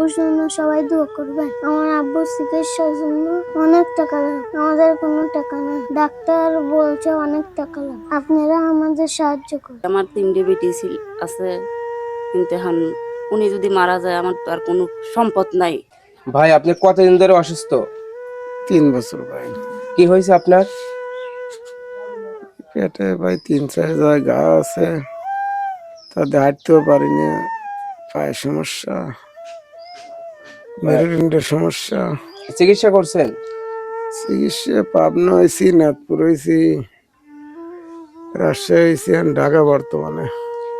আব্বুর জন্য সবাই দোয়া করবেন। আমার আব্বুর চিকিৎসার জন্য অনেক টাকা লাগে। আমাদের কোনো টাকা নেই। ডাক্তার বলছে অনেক টাকা লাগে। আপনারা আমাদের সাহায্য করুন। আমার তিনটে বেটি ছিল আছে কিন্তু এখন উনি যদি মারা যায় আমার তো আর কোনো সম্পদ নাই। ভাই আপনি কতদিন ধরে অসুস্থ? তিন বছর ভাই। কি হয়েছে আপনার? পেটে ভাই তিন চার জায়গায় ঘা আছে। তাতে হাঁটতেও পারি না পায়ের সমস্যা। মেরুদণ্ডের সমস্যা। চিকিৎসা করছেন? চিকিৎসা পাবনা হয়েছি নাথপুর হয়েছি রাজশাহী হয়েছি এখন ঢাকা বর্তমানে।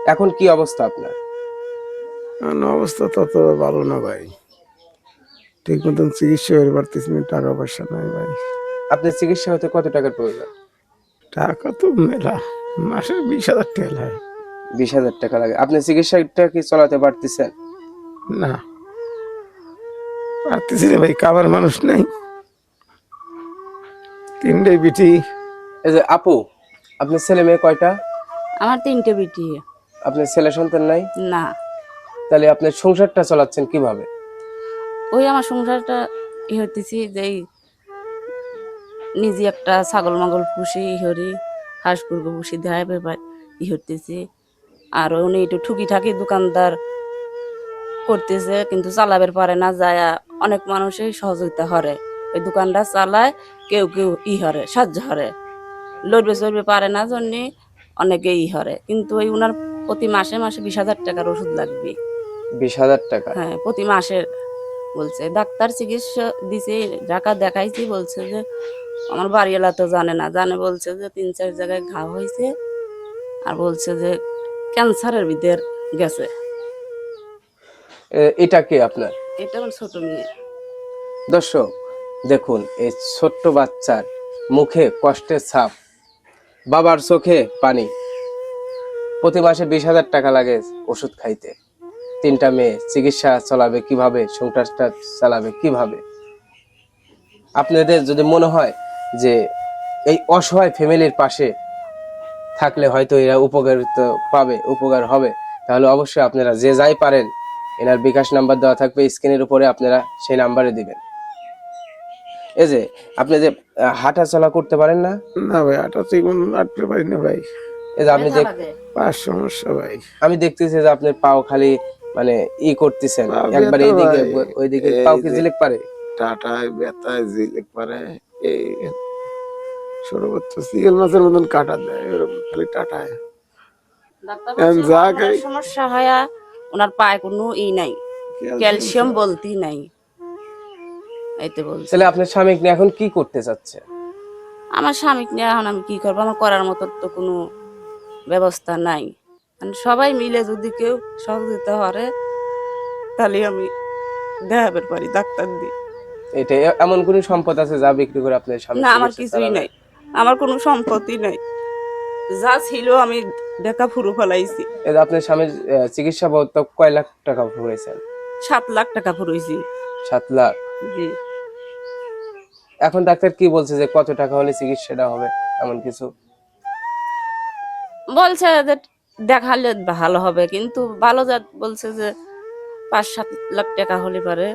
এখন কি অবস্থা আপনার? অবস্থা তত ভালো না ভাই। ঠিক মতন চিকিৎসা হতে পারতেছি না টাকা পয়সা নাই ভাই। আপনার চিকিৎসা হতে কত টাকার প্রয়োজন? টাকা তো মেলা মাসে বিশ হাজার টাকা লাগে। বিশ হাজার টাকা লাগে। আপনি চিকিৎসাটা কি চলাতে পারতেছেন? না। পারতেছি রে ভাই কাবার মানুষ নেই। তিনটে বিটি। এই যে আপু আপনার ছেলে মেয়ে কয়টা? আমার তিনটে বেটি। আপনার ছেলে সন্তান নাই? না। তাহলে আপনার সংসারটা চালাচ্ছেন কীভাবে? ওই আমার সংসারটা ই হইতেছি যে এই নিজে একটা ছাগল মাগল পুষি ই হরি হাঁস কুরগো পুষি দেয় ব্যাপার ই হইতেছি। আর উনি একটু ঠুকি ঠাকি দোকানদার করতেছে কিন্তু চালাবের পারে না যায় অনেক মানুষই সহযোগিতা হরে ওই দোকানটা চালায় কেউ কেউ ই হরে সাহায্য হরে লড়বে চড়বে পারে না জন্য অনেকে ই হরে কিন্তু ওই উনার প্রতি মাসে মাসে বিশ হাজার টাকার ওষুধ লাগবে। বিশ হাজার টাকা? হ্যাঁ প্রতি মাসে বলছে। ডাক্তার চিকিৎসা দিছে টাকা দেখাইছি বলছে যে আমার বাড়িওয়ালা তো জানে না। জানে বলছে যে তিন চার জায়গায় ঘা হয়েছে আর বলছে যে ক্যান্সারের ভিতর গেছে। এটা কে আপনার? এটা ছোট মেয়ে। দর্শক, দেখুন, এই ছোট্ট বাচ্চার মুখে কষ্টের ছাপ, বাবার চোখে পানি। প্রতি মাসে বিশ হাজার টাকা লাগে ওষুধ খাইতে। তিনটা মেয়ে চিকিৎসা চালাবে কীভাবে, সংসারটা চালাবে কীভাবে? আপনাদের যদি মনে হয় যে এই অসহায় ফ্যামিলির পাশে থাকলে হয়তো এরা উপকারিত পাবে, উপকার হবে, তাহলে অবশ্যই আপনারা যে যাই পারেন এনার বিকাশ নাম্বার দেওয়া থাকবে স্ক্রিনের উপরে আপনারা সেই নাম্বারে দিবেন। এই যে আপনি যে হাঁটা চলা করতে পারেন না? না ভাই আটা চিকন আটতে পারি না ভাই। এই যে আপনি দেখ পাঁচ সমস্যা ভাই। আমি দেখতেছি যে আপনার পাও খালি মানে ই করতেছেন। একবার এইদিকে ওইদিকে পাও কি জিলিক পারে। টাটায় ব্যথায় জিলিক পারে এই সর্বোচ্চ সিগেল মাছের মতন কাটা দেয় এরকম খালি টাটায়। যা সমস্যা হয় ওনার পায়ে কোনো ই নাই ক্যালসিয়াম বলতেই নাই। এইতে বলছে। তাহলে আপনার স্বামী নিয়ে এখন কি করতে চাচ্ছে? আমার স্বামীকে নিয়ে এখন আমি কি করব? আমার করার মতো তো কোনো ব্যবস্থা নাই। মানে সবাই মিলে যদি কেউ সহযোগিতা করে তাহলে আমি দেখাবার পারি ডাক্তার দিয়ে এটা এমন কোন সম্পদ আছে যা বিক্রি করে আপনার স্বামী না আমার কিছুই? নাই। আমার কোনো সম্পত্তি নাই। যা ছিল আমি দেখা ফুরু ফেলাইছি। যে আপনার স্বামীর চিকিৎসা বাবদ কয় লাখ টাকা ফুরাইছেন? সাত লাখ টাকা ফুরইছি। সাত লাখ? জি। এখন ডাক্তার কি বলছে যে কত টাকা হলে চিকিৎসাটা হবে এমন কিছু? বলছে যে দেখালে ভালো হবে কিন্তু ভালো জাত বলছে যে পাঁচ সাত লাখ টাকা হলে পারে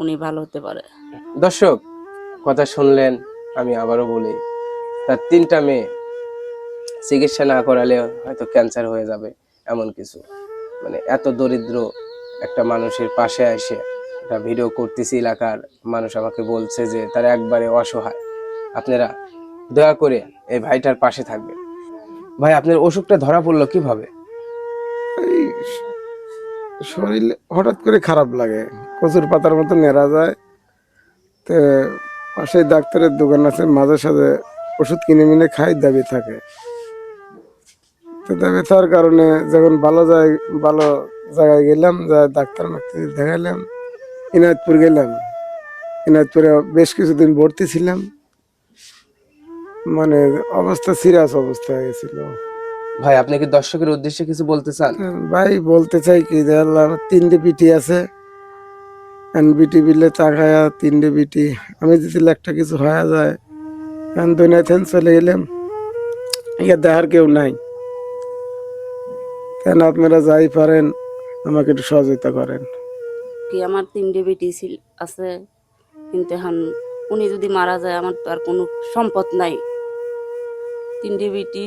উনি ভালো হতে পারে। দর্শক কথা শুনলেন আমি আবারও বলি। তার তিনটা মেয়ে চিকিৎসা না করালে হয়তো ক্যান্সার হয়ে যাবে, এমন কিছু। মানে এত দরিদ্র একটা মানুষের পাশে এসে একটা ভিডিও করতেছি এলাকার মানুষ আমাকে বলছে যে তারা একবারে অসহায়। আপনারা দয়া করে এই ভাইটার পাশে থাকবেন। ভাই, আপনার অসুখটা ধরা পড়ল কীভাবে? এই শরীর হঠাৎ করে খারাপ লাগে, কচুর পাতার মতো নেড়া যায়। তো পাশে ডাক্তারের দোকান আছে, মাঝে সাঝে ওষুধ কিনে মিনে খাই দাবি থাকে। তো দাবি থাকার কারণে যখন ভালো জায়গায় ভালো জায়গায় গেলাম যা ডাক্তার মাক্তার দেখালাম ইনায়তপুর গেলাম। ইনায়তপুরে বেশ কিছুদিন ভর্তি ছিলাম। মানে অবস্থা সিরিয়াস অবস্থা হয়ে গেছিল। ভাই আপনি কি দর্শকের উদ্দেশ্যে কিছু বলতে চান? ভাই বলতে চাই কি আমার তিনটে পিটি আছে। বিটি বিলে তাকায়া তিনটে বিটি আমি যদি একটা কিছু হয়ে যায় এখন দুনিয়া থেকে চলে গেলাম ইয়া দেখার কেউ নাই কেন আপনারা যাই পারেন আমাকে একটু সহযোগিতা করেন থাকি আমার তিনটে বেটি ছিল আছে কিন্তু এখন উনি যদি মারা যায় আমার তো আর কোনো সম্পদ নাই তিনটে বেটি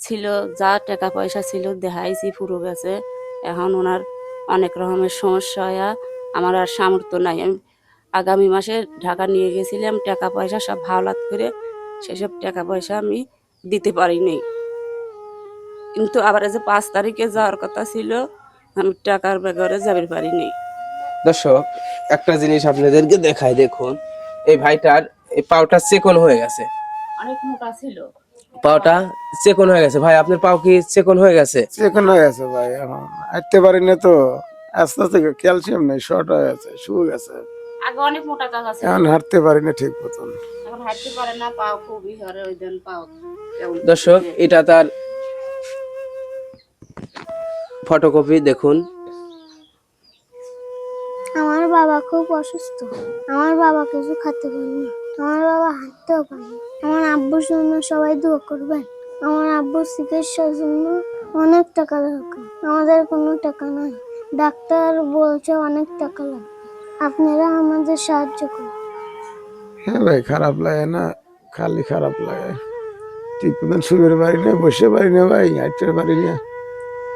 ছিল যা টাকা পয়সা ছিল দেখাইছি পুরো গেছে এখন ওনার অনেক রকমের সমস্যা হয় আমার আর সামর্থ্য নাই আমি আগামী মাসে ঢাকা নিয়ে গেছিলাম টাকা পয়সা সব হাওলাত করে সেসব টাকা পয়সা আমি দিতে পারিনি। কিন্তু আবার এই যে পাঁচ তারিখে যাওয়ার কথা ছিল আমি টাকার বেগরে যাবে পারিনি। দর্শক একটা জিনিস আপনাদেরকে দেখায় দেখুন এই ভাইটার এই পাওটা চেকন হয়ে গেছে। অনেক মোটা ছিল। পাওটা চেকন হয়ে গেছে। ভাই আপনার পাও কি চেকন হয়ে গেছে? চেকন হয়ে গেছে ভাই এখন হাঁটতে পারি না তো আস্তে আস্তে ক্যালসিয়াম নেই শর্ট হয়ে গেছে শুয়ে গেছে। আগে অনেক মোটা কাজ আছে। এখন হাঁটতে পারি না ঠিক মতন। এখন হাঁটতে পারে না পাও খুবই হরে ওই দিন পাও দর্শক এটা তার ফটোকপি দেখুন। আমার বাবা খুব অসুস্থ। আমার বাবা কিছু খেতে পারে না। আমার বাবা হাঁটতেও পারে না। আমার আব্বুর জন্য সবাই দোয়া করবেন। আমার আব্বুর চিকিৎসার জন্য অনেক টাকা দরকার। আমাদের কোনো টাকা নাই। ডাক্তার বলছে অনেক টাকা লাগবে। আপনারা আমাদের সাহায্য করুন। হ্যাঁ ভাই খারাপ লাগে না খালি খারাপ লাগে। ঠিক মতন শুয়ে বাড়ি না বসে বাড়ি না ভাই হাঁটতে বাড়ি না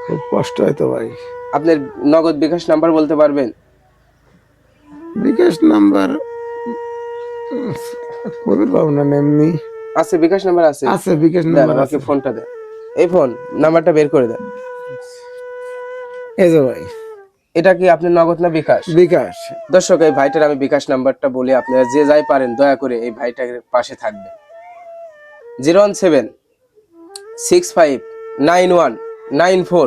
খুব কষ্ট হয় তো ভাই। আপনার নগদ বিকাশ নাম্বার বলতে পারবেন? বিকাশ নাম্বার কবির পাবো না এমনি আছে বিকাশ নাম্বার আছে? আছে বিকাশ নাম্বার আছে। ফোনটা দেন। এই ফোন নাম্বারটা বের করে দেন। এই যে ভাই। এটা কি আপনার নগদ না বিকাশ? বিকাশ। দর্শক এই ভাইটার আমি বিকাশ নাম্বারটা বলি আপনারা যে যাই পারেন দয়া করে এই ভাইটার পাশে থাকবেন। Zero one seven six five nine one nine four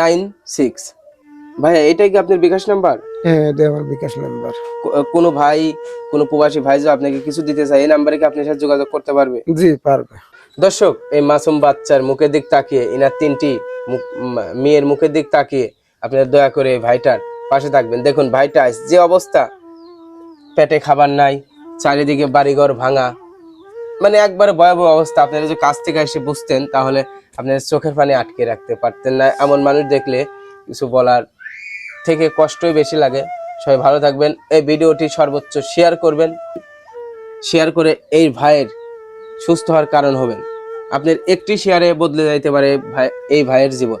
nine six. ভাইয়া এটাই কি আপনার বিকাশ নাম্বার? হ্যাঁ এটা আমার বিকাশ নাম্বার। কোনো ভাই কোনো প্রবাসী ভাই যদি আপনাকে কিছু দিতে চায় এই নাম্বারে কি আপনার সাথে যোগাযোগ করতে পারবে? জি পারবে। দর্শক এই মাসুম বাচ্চার মুখের দিক তাকিয়ে ইনার তিনটি মেয়ের মুখের দিক তাকিয়ে আপনারা দয়া করে এই ভাইটার পাশে থাকবেন। দেখুন, ভাইটা যে অবস্থা। পেটে খাবার নাই, চারিদিকে বাড়িঘর ভাঙা। মানে একবারে ভয়াবহ অবস্থা। আপনারা যদি কাছ থেকে এসে বুঝতেন, তাহলে আপনার চোখের পানি আটকে রাখতে পারতেন না। এমন মানুষ দেখলে কিছু বলার থেকে কষ্টই বেশি লাগে। সবাই ভালো থাকবেন। এই ভিডিওটি সর্বোচ্চ শেয়ার করবেন। শেয়ার করে এই ভাইয়ের সুস্থ হওয়ার কারণ হবেন। আপনার একটি শেয়ারে বদলে যাইতে পারে ভাই এই ভাইয়ের জীবন।